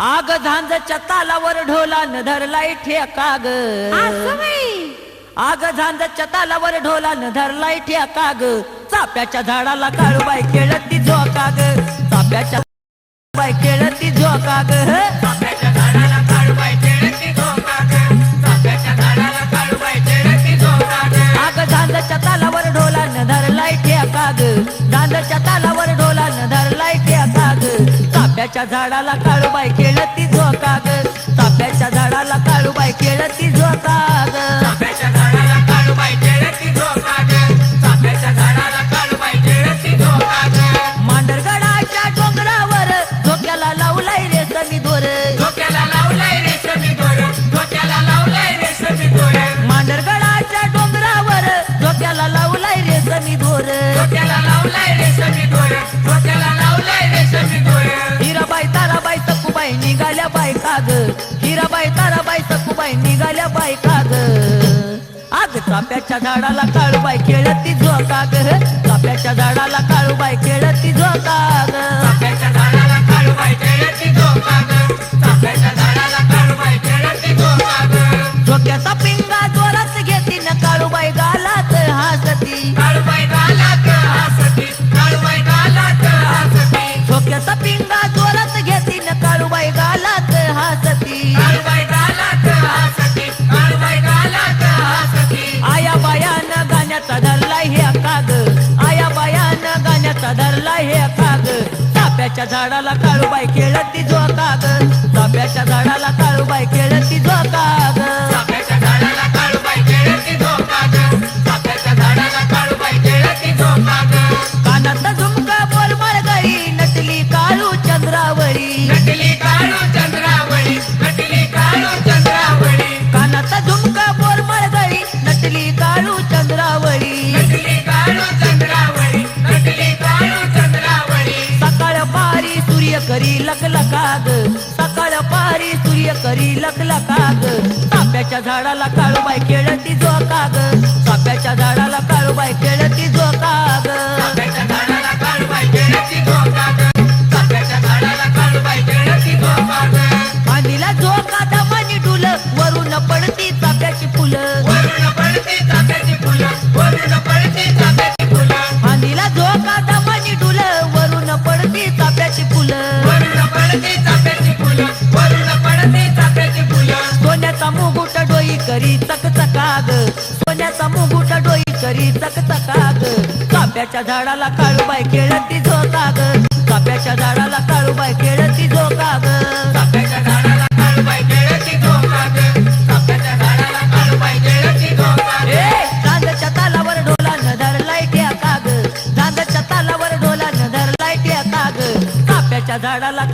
झांजच्या तालावर ढोलान धरलाय ठेका ग असं बाई. आग झांजच्या तालावर ढोलान धरलाय ठेका ग चाप्याच्या झाडाला काळूबाई खेळती झोका ग चाप्याच्या बाई खेळती झोका ग चाप्याच्या झाडाला काळूबाई ती झोका ग चाप्याच्या झाडाला काळूबाई ती झोका ग निघाल्या बाई काग आग चाप्याच्या झाडाला काळूबाई खेळती झोका ग चाप्याच्या झाडाला काळूबाई खेळती झोका ग चाफ्याच्या झाडाला काळूबाई खेळती झोका ग. चाफ्याच्या झाडाला काळूबाई खेळती झोका ग. झोक्याचा पिंगा जोरात घेती न काळूबाई गालात हासती काळूबाई गालात हसती. काळूबाई गालात हसती. झोक्याचा पिंगा धरलाय हे काग झाडाला काळूबाई खेळती जो काग ताब्याच्या झाडाला काळूबाई खेळत ती काग चाफ्याच्या सूर्य करी लकलकाग चाप्याच्या झाडाला काळूबाई खेळती झोकाग चाप्याच्या झाडाला काळूबाई झाडाला काळूबाई खेळती झोका ग. चाफ्याच्या झाडाला काळूबाई खेळती झोका ग. डुल वरून पडती सोन्याचा मुगुट डोई करी चकचकाग सोन्याचा मुगुट डोई करी चकचकाग काप्याच्या झाडाला काळूबाई केळती झोकाग. काप्याच्या झाडाला काळूबाई केळती झोकाग. काप्याच्या झाडाला काळूबाई केळती झोका ग. झाडाला काळूबाई खेळती झोका चांदच्या तालावर डोला न धरलाय ठेकाग चांदच्या तालावर ढोला न धरलाय झाडाला